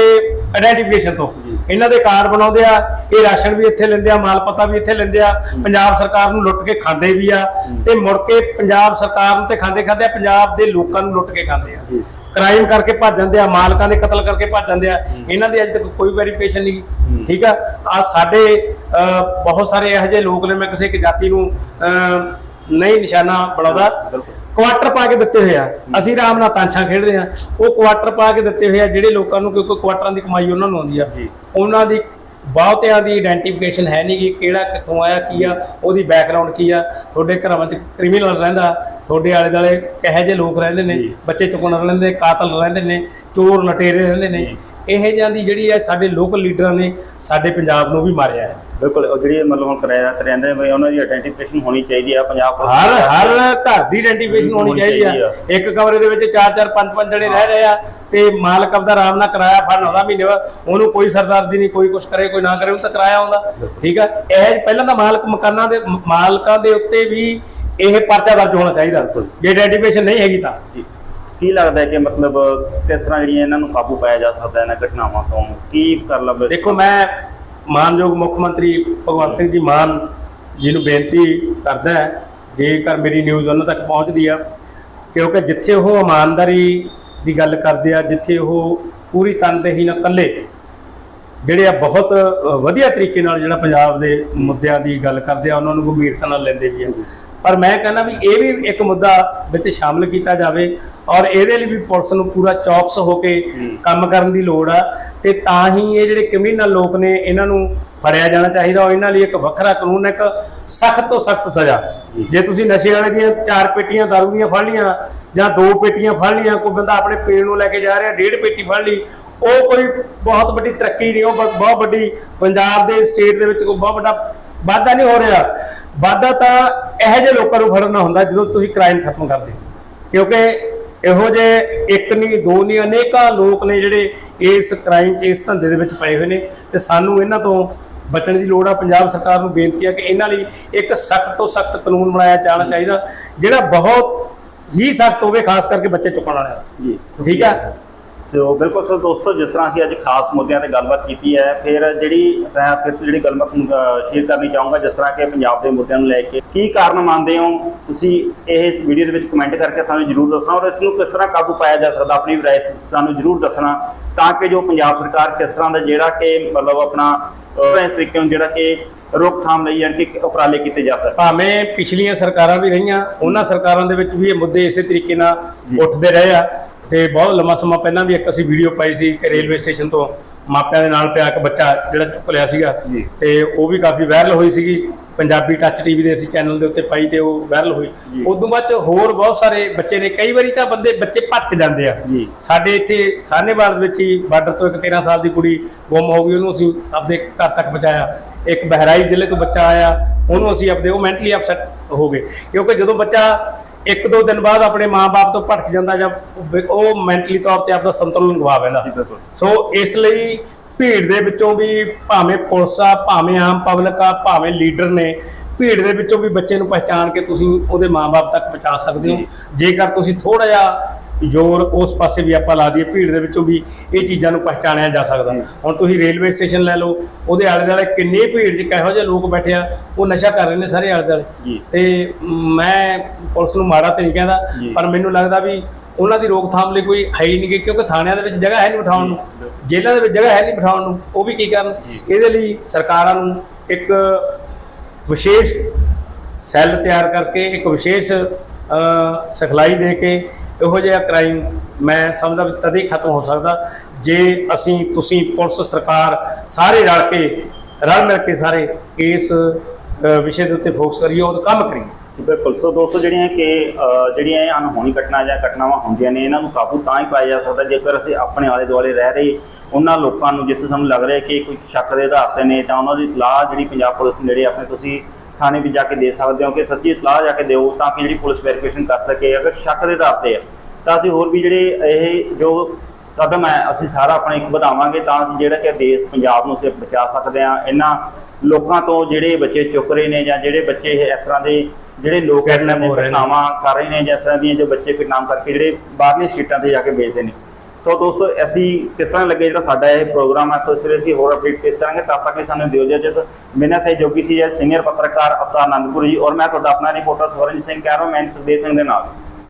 ਆਇਡੈਂਟੀਫਿਕੇਸ਼ਨ ਤੋਂ। ਇਹਨਾਂ ਦੇ ਕਾਰਡ ਬਣਾਉਂਦੇ ਆ ਇਹ ਰਾਸ਼ਨ ਵੀ ਇੱਥੇ ਲੈਂਦੇ ਆ ਮਾਲ ਪਤਾ ਵੀ ਇੱਥੇ ਲੈਂਦੇ ਆ ਪੰਜਾਬ ਸਰਕਾਰ ਨੂੰ ਲੁੱਟ ਕੇ ਖਾਂਦੇ ਵੀ ਆ ਤੇ ਮੁੜ ਕੇ ਪੰਜਾਬ ਸਰਕਾਰ ਨੂੰ ਤੇ ਖਾਂਦੇ ਖਾਂਦੇ ਆ ਪੰਜਾਬ ਦੇ ਲੋਕਾਂ ਨੂੰ ਲੁੱਟ ਕੇ ਖਾਂਦੇ ਆ। ਕ੍ਰਾਈਮ ਕਰਕੇ ਭੱਜ ਜਾਂਦੇ ਆ ਮਾਲਕਾਂ ਦੇ ਕਤਲ ਕਰਕੇ ਭੱਜ ਜਾਂਦੇ ਆ ਇਹਨਾਂ ਦੀ ਅਜੇ ਤੱਕ ਕੋਈ ਵੈਰੀਫਿਕੇਸ਼ਨ ਨਹੀਂ। ਠੀਕ ਆ ਆ ਸਾਡੇ ਬਹੁਤ ਸਾਰੇ ਇਹੋ ਜਿਹੇ ਲੋਕ ਨੇ ਮੈਂ ਕਿਸੇ ਇੱਕ ਜਾਤੀ ਨੂੰ ਨਹੀਂ ਨਿਸ਼ਾਨਾ ਬਣਾਉਂਦਾ। ਕੁਆਟਰ ਪਾ ਕੇ ਦਿੱਤੇ ਹੋਏ ਆ ਅਸੀਂ ਆਰਾਮ ਨਾਲ ਤਾਂਛਾਂ ਖੇਡਦੇ ਆ ਉਹ ਕੁਆਟਰ ਪਾ ਕੇ ਦਿੱਤੇ ਹੋਏ ਆ ਜਿਹੜੇ ਲੋਕਾਂ ਨੂੰ ਕਿਉਂਕਿ ਕੁਆਟਰਾਂ ਦੀ ਕਮਾਈ ਉਹਨਾਂ ਨੂੰ ਆਉਂਦੀ ਆ ਜੀ। ਉਹਨਾਂ ਦੀ ਬਹੁਤਿਆਂ ਦੀ ਆਇਡੈਂਟੀਫਿਕੇਸ਼ਨ ਹੈ ਨਹੀਂ ਕਿ ਕਿਹੜਾ ਕਿੱਥੋਂ ਆਇਆ ਕੀ ਆ ਉਹਦੀ ਬੈਕਗ੍ਰਾਉਂਡ ਕੀ ਆ ਤੁਹਾਡੇ ਘਰਾਂ ਵਿੱਚ ਕ੍ਰਿਮੀਨਲ ਰਹਿੰਦਾ ਤੁਹਾਡੇ ਆਲੇ ਦੁਆਲੇ ਕਿਹੋ ਜਿਹੇ ਲੋਕ ਰਹਿੰਦੇ ਨੇ ਜੀ। ਬੱਚੇ ਚੁੱਕਣ ਰਹਿੰਦੇ ਕਾਤਲ ਰਹਿੰਦੇ ਨੇ ਚੋਰ ਲਟੇਰੇ ਰਹਿੰਦੇ ਨੇ ਜੀ। ਇਹ ਜਿਹਾਂ ਦੀ ਜਿਹੜੀ ਹੈ ਸਾਡੇ ਲੋਕਲ ਲੀਡਰਾਂ ਨੇ ਸਾਡੇ ਪੰਜਾਬ ਨੂੰ ਵੀ ਮਾਰਿਆ ਹੈ। ਬਿਲਕੁਲ ਉਹ ਜਿਹੜੀ ਮਤਲਬ ਹੁਣ ਕਿਰਾਏਦਾਰ ਤੇ ਰਹਿੰਦੇ ਨੇ ਉਹਨਾਂ ਦੀ ਆਇਡੈਂਟੀਫਿਕੇਸ਼ਨ ਹੋਣੀ ਚਾਹੀਦੀ ਆ ਪੰਜਾਬ ਹਰ। ਹਰ ਘਰ ਦੀ ਆਇਡੈਂਟੀਫਿਕੇਸ਼ਨ ਹੋਣੀ ਚਾਹੀਦੀ ਆ ਇੱਕ ਕਮਰੇ ਦੇ ਵਿੱਚ ਚਾਰ ਚਾਰ ਪੰਜ ਪੰਜ ਜਣੇ ਰਹਿ ਰਹੇ ਆ ਤੇ ਮਾਲਕ ਆਪਦਾ ਆਰਾਮ ਨਾਲ ਕਿਰਾਇਆ ਫੜਨ ਆਉਂਦਾ ਮਹੀਨੇ ਉਹਨੂੰ ਕੋਈ ਸਰਦਾਰਦੀ ਨਹੀਂ ਕੋਈ ਕੁਛ ਕਰੇ ਕੋਈ ਨਾ ਕਰੇ ਉਹਨੂੰ ਤਾਂ ਕਿਰਾਇਆ ਆਉਂਦਾ। ਠੀਕ ਆ ਇਹ ਪਹਿਲਾਂ ਤਾਂ ਮਾਲਕ ਮਕਾਨਾਂ ਦੇ ਮਾਲਕਾਂ ਦੇ ਉੱਤੇ ਵੀ ਇਹ ਪਰਚਾ ਦਰਜ ਹੋਣਾ ਚਾਹੀਦਾ। ਜੇ ਆਇਡੈਂਟੀਫਿਕੇਸ਼ਨ ਨਹੀਂ ਹੈਗੀ ਤਾਂ। ਜੀ। ਕੀ ਲੱਗਦਾ ਹੈ ਕਿ ਮਤਲਬ ਕਿਸ ਤਰ੍ਹਾਂ ਜਿਹੜੀਆਂ ਇਹਨਾਂ ਨੂੰ ਕਾਬੂ ਪਾਇਆ ਜਾ ਸਕਦਾ ਇਹਨਾਂ ਘਟਨਾਵਾਂ ਤੋਂ? ਕੀ ਕਰ ਲਵੇ ਦੇਖੋ, ਮੈਂ ਮਾਨਯੋਗ ਮੁੱਖ ਮੰਤਰੀ ਭਗਵੰਤ ਸਿੰਘ ਜੀ ਮਾਨ ਜੀ ਨੂੰ ਬੇਨਤੀ ਕਰਦਾ ਹੈ, ਜੇਕਰ ਮੇਰੀ ਨਿਊਜ਼ ਉਹਨਾਂ ਤੱਕ ਪਹੁੰਚਦੀ ਆ ਕਿਉਂਕਿ ਜਿੱਥੇ ਉਹ ਇਮਾਨਦਾਰੀ ਦੀ ਗੱਲ ਕਰਦੇ ਆ, ਜਿੱਥੇ ਉਹ ਪੂਰੀ ਤਨਦੇਹੀ ਨਾਲ ਇਕੱਲੇ, ਜਿਹੜੇ ਆ ਬਹੁਤ ਵਧੀਆ ਤਰੀਕੇ ਨਾਲ ਜਿਹੜਾ ਪੰਜਾਬ ਦੇ ਮੁੱਦਿਆਂ ਦੀ ਗੱਲ ਕਰਦੇ ਆ, ਉਹਨਾਂ ਨੂੰ ਗੰਭੀਰਤਾ ਨਾਲ ਲੈਂਦੇ ਵੀ ਆ। ਪਰ ਮੈਂ ਕਹਿੰਦਾ ਵੀ ਇਹ ਵੀ ਇੱਕ ਮੁੱਦਾ ਵਿੱਚ ਸ਼ਾਮਲ ਕੀਤਾ ਜਾਵੇ ਔਰ ਇਹਦੇ ਲਈ ਵੀ ਪੁਲਿਸ ਨੂੰ ਪੂਰਾ ਚੌਕਸ ਹੋ ਕੇ। ਕੰਮ ਕਰਨ ਦੀ ਲੋੜ ਆ ਤੇ ਤਾਂ ਹੀ ਇਹ ਜਿਹੜੇ ਕ੍ਰਿਮੀਨਲ ਲੋਕ ਨੇ ਇਹਨਾਂ ਨੂੰ ਫੜਿਆ ਜਾਣਾ ਚਾਹੀਦਾ ਔਰ ਇਹਨਾਂ ਲਈ ਇੱਕ ਵੱਖਰਾ ਕਾਨੂੰਨ ਇੱਕ ਸਖਤ ਤੋਂ ਸਖਤ ਸਜ਼ਾ ਜੇ ਤੁਸੀਂ ਨਸ਼ੇ ਵਾਲੇ ਦੀਆਂ ਚਾਰ ਪੇਟੀਆਂ ਦਾਰੂ ਦੀਆਂ ਫੜ ਲੀਆਂ ਜਾਂ ਦੋ ਪੇਟੀਆਂ ਫੜ ਲੀਆਂ ਕੋਈ ਬੰਦਾ ਆਪਣੇ ਪੇਟ ਨੂੰ ਲੈ ਕੇ ਜਾ ਰਿਹਾ ਡੇਢ ਪੇਟੀ ਫੜ ਲਈ ਉਹ ਕੋਈ ਬਹੁਤ ਵੱਡੀ ਤਰੱਕੀ ਨਹੀਂ ਉਹ ਬਹੁਤ ਵੱਡੀ ਪੰਜਾਬ ਦੇ ਸਟੇਟ ਦੇ ਵਿੱਚ ਕੋਈ ਬਹੁਤ ਵੱਡਾ ਵਾਧਾ ਨਹੀਂ ਹੋ ਰਿਹਾ। ਵਾਧਾ ਤਾਂ ਇਹੋ ਜਿਹੇ ਲੋਕਾਂ ਨੂੰ ਫੜਨਾ ਹੁੰਦਾ ਜਦੋਂ ਤੁਸੀਂ ਕ੍ਰਾਈਮ ਖਤਮ ਕਰਦੇ ਹੋ। ਕਿਉਂਕਿ ਇਹੋ ਜਿਹੇ ਇੱਕ ਨਹੀਂ ਦੋ ਨਹੀਂ ਅਨੇਕਾਂ ਲੋਕ ਨੇ ਜਿਹੜੇ ਇਸ ਕ੍ਰਾਈਮ ਇਸ ਧੰਦੇ ਦੇ ਵਿੱਚ ਪਏ ਹੋਏ ਨੇ ਤੇ ਸਾਨੂੰ ਇਹਨਾਂ ਤੋਂ ਬਚਣ ਦੀ ਲੋੜ ਆ। ਪੰਜਾਬ ਸਰਕਾਰ ਨੂੰ ਬੇਨਤੀ ਆ ਕਿ ਇਹਨਾਂ ਲਈ ਇੱਕ ਸਖਤ ਤੋਂ ਸਖਤ ਕਾਨੂੰਨ ਬਣਾਇਆ ਜਾਣਾ ਚਾਹੀਦਾ ਜਿਹੜਾ ਬਹੁਤ ਹੀ ਸਖਤ ਹੋਵੇ ਖਾਸ ਕਰਕੇ ਬੱਚੇ ਚੁੱਕਣ ਵਾਲਿਆਂ ਦਾ। ਜੀ ਠੀਕ ਆ? ਤੇ ਉਹ ਬਿਲਕੁਲ ਸੋ ਦੋਸਤੋ ਜਿਸ ਤਰ੍ਹਾਂ ਅਸੀਂ ਅੱਜ ਖਾਸ ਮੁੱਦਿਆਂ ਤੇ ਗੱਲਬਾਤ ਕੀਤੀ ਹੈ ਫਿਰ ਜਿਹੜੀ ਮੈਂ ਫਿਰ ਤੋਂ ਜਿਹੜੀ ਗੱਲਬਾਤ ਸ਼ੇਅਰ ਕਰਨੀ ਚਾਹੂੰਗਾ ਜਿਸ ਤਰ੍ਹਾਂ ਕਿ ਪੰਜਾਬ ਦੇ ਮੁੱਦਿਆਂ ਨੂੰ ਲੈ ਕੇ ਕੀ ਕਾਰਨ ਮੰਨਦੇ ਹੋ? ਤੁਸੀਂ ਇਹ ਇਸ ਵੀਡੀਓ ਦੇ ਵਿੱਚ ਕਮੈਂਟ ਕਰਕੇ ਸਾਨੂੰ ਜਰੂਰ ਦੱਸਣਾ ਔਰ ਇਸ ਨੂੰ ਕਿਸ ਤਰ੍ਹਾਂ ਕਾਬੂ ਪਾਇਆ ਜਾ ਸਕਦਾ? ਆਪਣੀ ਰਾਏ ਸਾਨੂੰ ਜਰੂਰ ਦੱਸਣਾ ਤਾਂ ਕਿ ਜੋ ਪੰਜਾਬ ਸਰਕਾਰ ਕਿਸ ਤਰ੍ਹਾਂ ਦਾ ਜਿਹੜਾ ਕਿ ਮਤਲਬ ਆਪਣਾ ਇਸ ਤਰੀਕੇ ਨੂੰ ਜਿਹੜਾ ਕਿ ਰੋਕਥਾਮ ਲਈ ਯਾਨੀ ਕਿ ਉਪਰਾਲੇ ਕੀਤੇ ਜਾ ਸਕਣ। ਭਾਵੇਂ ਪਿਛਲੀਆਂ ਸਰਕਾਰਾਂ ਵੀ ਰਹੀਆਂ ਉਹਨਾਂ ਸਰਕਾਰਾਂ ਦੇ ਵਿੱਚ ਵੀ ਇਹ ਮੁੱਦੇ ਇਸੇ ਤਰੀਕੇ ਨਾਲ ਉੱਠਦੇ ਰਹੇ ਆ। ਤੇ ਬਹੁਤ ਲੰਮਾ ਸਮਾਂ ਪਹਿਲਾਂ ਵੀ ਇੱਕ ਅਸੀਂ ਵੀਡੀਓ ਪਾਈ ਸੀ ਕਿ ਰੇਲਵੇ ਸਟੇਸ਼ਨ ਤੋਂ ਮਾਪਿਆਂ ਦੇ ਨਾਲ ਪਿਆ ਇੱਕ ਬੱਚਾ ਜਿਹੜਾ ਚੁੱਕ ਲਿਆ ਸੀਗਾ। ਤੇ ਉਹ ਵੀ ਕਾਫੀ ਵਾਇਰਲ ਹੋਈ ਸੀਗੀ। ਪੰਜਾਬੀ ਟੱਚ ਟੀਵੀ ਦੇ ਅਸੀਂ ਚੈਨਲ ਦੇ ਉੱਤੇ ਪਾਈ ਤੇ ਉਹ ਵਾਇਰਲ ਹੋਈ। ਜੀ। ਉਦੋਂ ਬਾਅਦ 'ਚ ਹੋਰ ਬਹੁਤ ਸਾਰੇ ਬੱਚੇ ਨੇ। ਕਈ ਵਾਰੀ ਤਾਂ ਬੰਦੇ ਬੱਚੇ ਭਟਕ ਜਾਂਦੇ ਆ। ਸਾਡੇ ਇੱਥੇ ਸਾਹਨੇਵਾਲ ਦੇ ਵਿੱਚ ਹੀ ਬਾਰਡਰ ਤੋਂ ਇੱਕ 13 ਸਾਲ ਦੀ ਕੁੜੀ ਗੁੰਮ ਹੋ ਗਈ। ਉਹਨੂੰ ਅਸੀਂ ਆਪਦੇ ਘਰ ਤੱਕ ਪਹੁੰਚਾਇਆ। ਇੱਕ ਬਹਿਰਾਈ ਜ਼ਿਲ੍ਹੇ ਤੋਂ ਬੱਚਾ ਆਇਆ। ਉਹਨੂੰ ਅਸੀਂ ਆਪਦੇ ਉਹ ਮੈਂਟਲੀ ਅਪਸੈਟ ਹੋ ਗਏ। ਕਿਉਂਕਿ ਜਦੋਂ ਬੱਚਾ ਇੱਕ ਦੋ ਦਿਨ ਬਾਅਦ ਆਪਣੇ ਮਾਪੇ ਤੋਂ ਭਟਕ ਜਾਂਦਾ ਜਾਂ ਉਹ- ਮੈਂਟਲੀ ਤੌਰ ਤੇ ਆਪਦਾ ਸੰਤੁਲਨ ਗਵਾ ਬੈਂਦਾ। ਸੋ ਇਸ ਲਈ ਭੀੜ ਦੇ ਵਿੱਚੋਂ ਵੀ ਭਾਵੇਂ ਪੁਲਿਸ ਆ ਭਾਵੇਂ ਆਮ ਪਬਲਿਕ ਆ ਭਾਵੇਂ ਲੀਡਰ ਨੇ ਭੀੜ ਦੇ ਵਿੱਚੋਂ ਵੀ ਬੱਚੇ ਨੂੰ ਪਹਿਚਾਣ ਕੇ ਤੁਸੀਂ ਉਹਦੇ ਮਾਪੇ ਤੱਕ ਪਹੁੰਚਾ ਸਕਦੇ ਹੋ। ਜੇਕਰ ਤੁਸੀਂ ਥੋੜਾ ਜਿਹਾ ਜ਼ੋਰ ਉਸ ਪਾਸੇ ਵੀ ਆਪਾਂ ਲਾ ਦਈਏ ਭੀੜ ਦੇ ਵਿੱਚੋਂ ਵੀ ਇਹ ਚੀਜ਼ਾਂ ਨੂੰ ਪਹਿਚਾਣਿਆ ਜਾ ਸਕਦਾ। ਹੁਣ ਤੁਸੀਂ ਰੇਲਵੇ ਸਟੇਸ਼ਨ ਲੈ ਲਓ ਉਹਦੇ ਆਲੇ ਦੁਆਲੇ ਕਿੰਨੀ ਭੀੜ 'ਚ ਕਿਹੋ ਜਿਹੇ ਲੋਕ ਬੈਠੇ ਆ ਉਹ ਨਸ਼ਾ ਕਰ ਰਹੇ ਨੇ ਸਾਰੇ ਆਲੇ ਦੁਆਲੇ ਤੇ ਮੈਂ ਪੁਲਿਸ ਨੂੰ ਮਾੜਾ ਤੇ ਨਹੀਂ ਕਹਿੰਦਾ। ਪਰ ਮੈਨੂੰ ਲੱਗਦਾ ਵੀ ਉਹਨਾਂ ਦੀ ਰੋਕਥਾਮ ਲਈ ਕੋਈ ਹੈ ਹੀ ਨਹੀਂ ਕਿਉਂਕਿ ਥਾਣਿਆਂ ਦੇ ਵਿੱਚ ਜਗ੍ਹਾ ਹੈ ਨਹੀਂ ਬਿਠਾਉਣ ਨੂੰ। ਜੇਲ੍ਹਾਂ ਦੇ ਵਿੱਚ ਜਗ੍ਹਾ ਹੈ ਨਹੀਂ ਬਿਠਾਉਣ ਨੂੰ ਉਹ ਵੀ ਕੀ ਕਰਨ। ਇਹਦੇ ਲਈ ਸਰਕਾਰਾਂ ਨੂੰ ਇੱਕ ਵਿਸ਼ੇਸ਼ ਸੈੱਲ ਤਿਆਰ ਕਰਕੇ ਇੱਕ ਵਿਸ਼ੇਸ਼ ਸਿਖਲਾਈ ਦੇ ਕੇ ਇਹੋ ਜਿਹਾ ਕ੍ਰਾਈਮ ਮੈਂ ਸਮਝਦਾ ਵੀ ਤਦੇ ਖਤਮ ਹੋ ਸਕਦਾ ਜੇ ਅਸੀਂ, ਤੁਸੀਂ ਪੁਲਿਸ, ਸਰਕਾਰ ਸਾਰੇ ਰਲ ਕੇ, ਰਲ ਮਿਲ ਕੇ ਸਾਰੇ ਇਸ ਵਿਸ਼ੇ ਦੇ ਉੱਤੇ ਫੋਕਸ ਕਰੀਏ, ਉਹ ਕੰਮ ਕਰੀਏ। ਬਿਲਕੁਲ। ਸੋ ਦੋਸਤੋ, ਜਿਹੜੀਆਂ ਕਿ ਜਿਹੜੀਆਂ ਇਹ ਅਨਹੋਣੀ ਘਟਨਾ ਜਾਂ ਘਟਨਾਵਾਂ ਹੁੰਦੀਆਂ ਨੇ, ਇਹਨਾਂ ਨੂੰ ਕਾਬੂ ਤਾਂ ਹੀ ਪਾਇਆ ਜਾ ਸਕਦਾ ਜੇਕਰ ਅਸੀਂ ਆਪਣੇ ਆਲੇ ਦੁਆਲੇ ਰਹਿ ਰਹੇ ਉਹਨਾਂ ਲੋਕਾਂ ਨੂੰ, ਜਿੱਥੇ ਸਾਨੂੰ ਲੱਗ ਰਿਹਾ ਕਿ ਕੋਈ ਸ਼ੱਕ ਦੇ ਆਧਾਰ ਤੇ ਨੇ ਤਾਂ ਉਹਨਾਂ ਦੀ ਇਤਲਾਹ ਜਿਹੜੀ ਪੰਜਾਬ ਪੁਲਿਸ ਨੇੜੇ ਆਪਣੇ ਤੁਸੀਂ ਥਾਣੇ ਵੀ ਜਾ ਕੇ ਦੇ ਸਕਦੇ ਹੋ ਕਿ ਸੱਚੀ ਇਤਲਾਹ ਜਾ ਕੇ ਦਿਓ ਤਾਂ ਕਿ ਜਿਹੜੀ ਪੁਲਿਸ ਵੈਰੀਫਿਕੇਸ਼ਨ ਕਰ ਸਕੇ। ਅਗਰ ਸ਼ੱਕ ਦੇ ਆਧਾਰ ਤੇ ਹੈ ਤਾਂ ਅਸੀਂ ਹੋਰ ਵੀ ਜਿਹੜੇ ਇਹ ਜੋ ਕਦਮ ਹੈ ਅਸੀਂ ਸਾਰਾ ਆਪਣੇ ਇੱਕ ਵਧਾਵਾਂਗੇ ਤਾਂ ਅਸੀਂ ਜਿਹੜਾ ਕਿ ਦੇਸ਼ ਪੰਜਾਬ ਨੂੰ ਅਸੀਂ ਬਚਾ ਸਕਦੇ ਹਾਂ। ਇਹਨਾਂ ਲੋਕਾਂ ਤੋਂ ਜਿਹੜੇ ਬੱਚੇ ਚੁੱਕ ਰਹੇ ਨੇ ਜਾਂ ਜਿਹੜੇ ਬੱਚੇ ਇਹ ਇਸ ਤਰ੍ਹਾਂ ਦੇ ਜਿਹੜੇ ਲੋਕ ਇਸ ਤਰ੍ਹਾਂ Kidnap ਹੋ ਦੀਆਂ ਰਹੇ ਨੇ। ਘਟਨਾਵਾਂ ਕਰ ਰਹੇ ਨੇ ਜਾਂ ਇਸ ਤਰ੍ਹਾਂ ਦੀਆਂ ਜੋ ਬੱਚੇ ਕਿਡਨਾਪ ਕਰਕੇ ਜਿਹੜੇ ਬਾਹਰਲੀਆਂ ਸਟੇਟਾਂ ਤੇ ਜਾ ਕੇ ਵੇਚਦੇ ਨੇ। ਸੋ ਦੋਸਤੋ ਅਸੀਂ ਕਿਸ ਤਰ੍ਹਾਂ ਲੱਗੇ ਜਿਹੜਾ ਸਾਡਾ ਇਹ ਪ੍ਰੋਗਰਾਮ ਹੈ ਤਾਂ ਲਈ ਅਸੀਂ ਹੋਰ ਅਪਡੇਟ ਪੇਸ਼ ਕਰਾਂਗੇ। ਤਦ ਤੱਕ ਲਈ ਸਾਨੂੰ ਦਿਓ ਇਜਾਜ਼ਤ। ਮੇਰਾ ਸਹਿਯੋਗੀ ਸੀ ਜੀ ਸੀਨੀਅਰ ਪੱਤਰਕਾਰ ਅਵਤਾਰ ਆਨੰਦਪੁਰ ਜੀ ਔਰ ਮੈਂ ਤੁਹਾਡਾ ਆਪਣਾ ਰਿਪੋਰਟਰ ਸਵਰਨ ਸਿੰਘ ਕੈਮਰਾਮੈਨ ਸੁਖਦੇਵ ਸਿੰਘ ਦੇ ਨਾਲ।